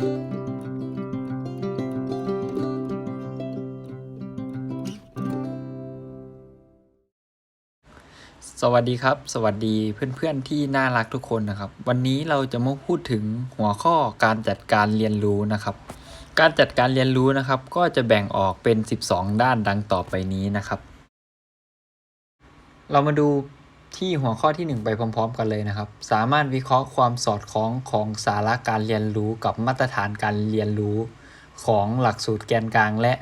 สวัสดีครับ สวัสดีเพื่อนๆที่น่ารักทุกคนนะครับ วันนี้เราจะมาพูดถึงหัวข้อการจัดการเรียนรู้นะครับ การจัดการเรียนรู้นะครับ ก็จะแบ่งออกเป็น 12 ด้านดังต่อไปนี้นะครับ เรามาดู ที่หัวข้อที่ 1 ไปพร้อม ๆ กันเลยนะครับ สามารถวิเคราะห์ความสอดคล้องของสาระการเรียนรู้กับมาตรฐานการเรียนรู้ ของหลักสูตรแกนกลางและ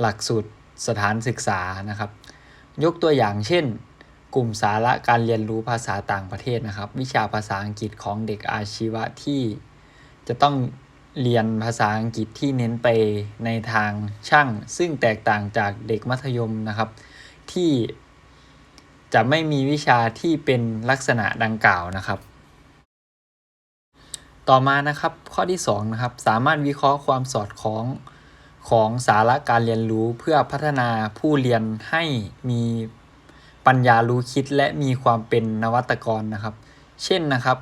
หลักสูตรสถานศึกษานะครับ ยกตัวอย่างเช่น กลุ่มสาระการเรียนรู้ภาษาต่างประเทศนะครับ วิชาภาษาอังกฤษของเด็กอาชีวะที่ จะต้องเรียนภาษาอังกฤษที่เน้นไปในทางช่าง ซึ่งแตกต่างจากเด็กมัธยมนะครับ ที่ จะไม่มีวิชาที่เป็นลักษณะดังกล่าวนะครับ ต่อมานะครับข้อที่2นะครับสามารถวิเคราะห์ความสอดคล้องของสาระการเรียนรู้เพื่อพัฒนาผู้เรียนให้มีปัญญารู้คิดและมีความเป็นนวัตกรนะครับ เช่นนะครับ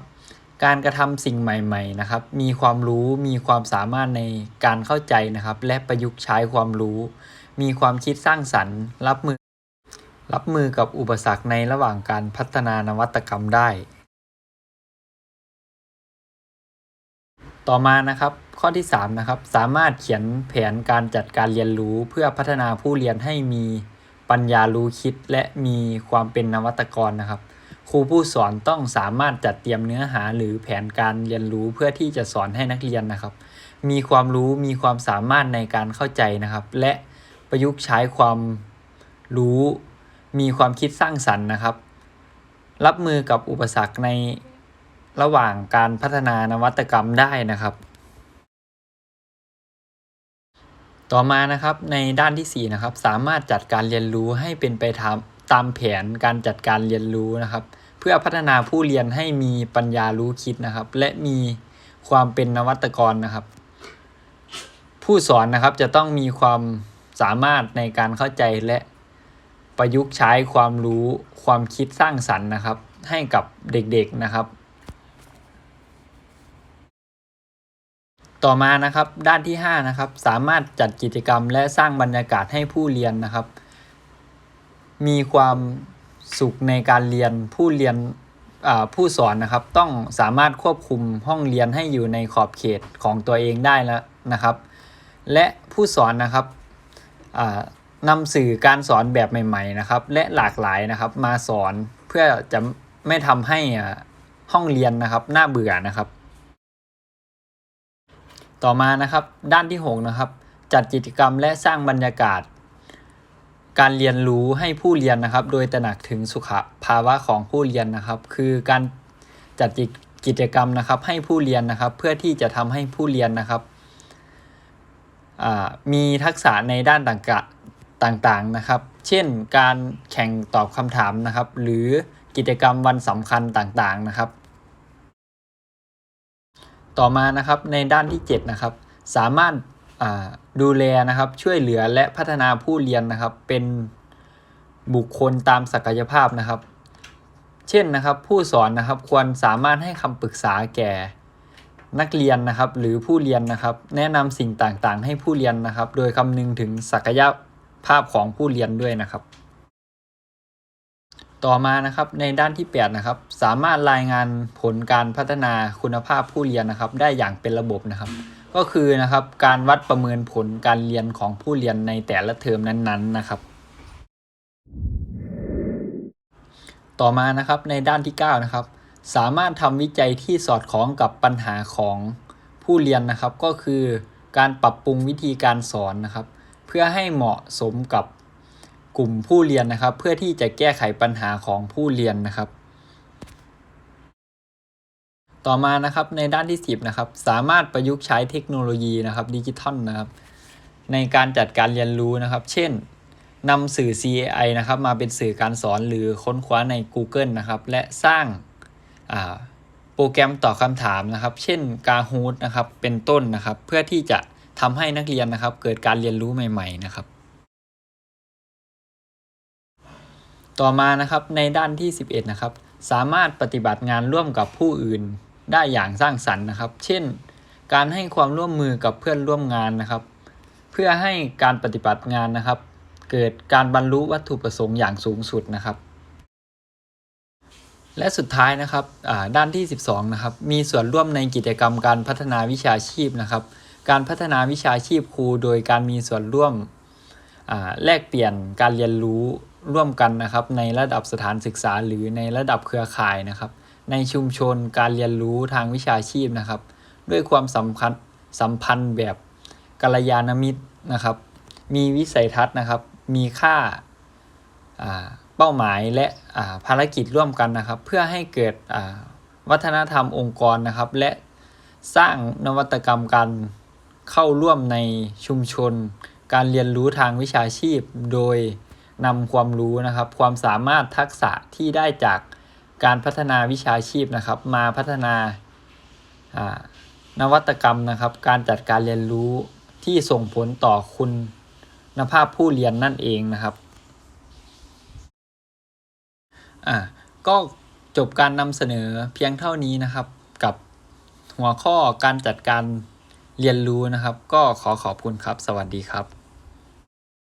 การกระทำสิ่งใหม่ๆนะครับ มีความรู้มีความสามารถในการเข้าใจนะครับ และประยุกต์ใช้ความรู้ มีความคิดสร้างสรรค์ รับมือ รับมือกับอุปสรรคในระหว่างการพัฒนานวัตกรรมได้ ต่อมานะครับ ข้อที่3นะครับ สามารถเขียนแผนการจัดการเรียนรู้เพื่อพัฒนาผู้เรียนให้มีปัญญารู้คิดและมีความเป็นนวัตกรนะครับ ครูผู้สอนต้องสามารถจัดเตรียมเนื้อหาหรือแผนการเรียนรู้เพื่อที่จะสอนให้นักเรียนนะครับ มีความรู้มีความสามารถในการเข้าใจนะครับ และประยุกต์ใช้ความรู้ มีความคิดสร้างสรรค์นะครับ รับมือกับอุปสรรคในระหว่างการพัฒนานวัตกรรมได้นะครับ ต่อมานะครับในด้านที่4นะครับสามารถจัดการเรียนรู้ให้เป็นไปตามตามแผนการจัดการเรียนรู้นะครับ เพื่อพัฒนาผู้เรียนให้มีปัญญารู้คิดนะครับ และมีความเป็นนวัตกรนะครับ ผู้สอนนะครับจะต้องมีความสามารถในการเข้าใจและ ประยุกต์ใช้ความรู้ความคิดสร้างสรรค์นะครับ ให้กับเด็กๆนะครับ ต่อมานะครับด้านที่5นะครับสามารถจัดกิจกรรมและสร้างบรรยากาศให้ผู้เรียนนะครับ มีความสุขในการเรียนผู้เรียนผู้สอนนะครับ ต้องสามารถควบคุมห้องเรียนให้อยู่ในขอบเขตของตัวเองได้แล้วนะครับ และผู้สอนนะครับ นำสื่อการสอนแบบใหม่ ๆนะครับ และหลากหลายนะครับ มาสอนเพื่อจะไม่ทำให้ห้องเรียนนะครับน่าเบื่อนะครับ ต่อมานะครับด้านที่6นะครับ จัดกิจกรรมและสร้างบรรยากาศ การเรียนรู้ให้ผู้เรียนนะครับ โดยตระหนักถึงสุขภาวะของผู้เรียนนะครับ คือการจัดกิจกรรมนะครับ ให้ผู้เรียนนะครับ เพื่อที่จะทำให้ผู้เรียนนะครับมีทักษะในด้านต่าง ต่างๆนะครับ เช่นการแข่งตอบคำถามนะครับ หรือกิจกรรมวันสำคัญต่างๆนะครับ ต่อมานะครับในด้านที่ 7 นะครับ สามารถดูแลนะครับช่วยเหลือและพัฒนาผู้เรียนนะครับ เป็นบุคคลตามศักยภาพนะครับ เช่นนะครับผู้สอนนะครับควรสามารถให้คำปรึกษาแก่นักเรียนนะครับหรือผู้เรียนนะครับ แนะนำสิ่งต่างๆ ให้ผู้เรียนนะครับ โดยคำนึงถึงศักยภาพ ภาพของผู้เรียนด้วยนะครับ ต่อมานะครับในด้านที่ 8 นะครับ สามารถรายงานผลการพัฒนาคุณภาพผู้เรียนนะครับ ได้อย่างเป็นระบบนะครับ ก็คือนะครับการวัดประเมินผลการเรียนของผู้เรียนในแต่ละเทอมนั้นๆนะครับต่อมานะครับในด้านที่ 9 นะครับ สามารถทำวิจัยที่สอดคล้องกับปัญหาของผู้เรียนนะครับ ก็คือการปรับปรุงวิธีการสอนนะครับ เพื่อให้เหมาะสมกับกลุ่มผู้เรียนนะครับ เพื่อที่จะแก้ไขปัญหาของผู้เรียนนะครับ ต่อมานะครับในด้านที่ 10นะครับสามารถประยุกต์ใช้เทคโนโลยีนะครับดิจิทัลนะครับในการจัดการเรียนรู้นะครับ เช่นนำสื่อ CAI นะครับมาเป็นสื่อการสอนหรือค้นคว้าใน Google นะครับ และสร้างโปรแกรมตอบคำถามนะครับ เช่น Kahoot นะครับ เป็นต้นนะครับ เพื่อที่จะ ทำให้นักเรียนนะครับ เกิดการเรียนรู้ใหม่ ๆ นะครับ ต่อมานะครับในด้านที่ 11 นะครับ สามารถปฏิบัติงานร่วมกับผู้อื่นได้อย่างสร้างสรรค์นะครับ เช่น การให้ความร่วมมือกับเพื่อนร่วมงานนะครับ เพื่อให้การปฏิบัติงานนะครับ เกิดการบรรลุวัตถุประสงค์อย่างสูงสุดนะครับ และสุดท้ายนะครับด้านที่ 12 นะครับ มีส่วนร่วมในกิจกรรมการพัฒนาวิชาชีพนะครับ การพัฒนาวิชาชีพครูโดยการมีส่วนร่วมแลกเปลี่ยนการเรียนรู้ร่วมกันนะครับ ในระดับสถานศึกษาหรือในระดับเครือข่ายนะครับ ในชุมชนการเรียนรู้ทางวิชาชีพนะครับ ด้วยความสำคัญสัมพันธ์แบบกัลยาณมิตรนะครับ มีวิสัยทัศน์นะครับ มีค่าาเป้าหมายและาภารกิจร่วมกันนะครับ เพื่อให้เกิดวัฒนธรรมองค์กรนะครับ และสร้างนวัตกรรมการ เข้าร่วมในชุมชน การเรียนรู้ทางวิชาชีพ โดยนำความรู้นะครับ ความสามารถทักษะที่ได้จากการพัฒนาวิชาชีพนะครับ มาพัฒนาอ่านวัตกรรมนะครับ การจัดการเรียนรู้ที่ส่งผลต่อคุณภาพผู้เรียนนั่นเองนะครับอะก็จบการนำเสนอเพียงเท่านี้นะครับ กับหัวข้อการจัดการ เรียนรู้นะครับ ก็ขอขอบคุณครับ สวัสดีครับ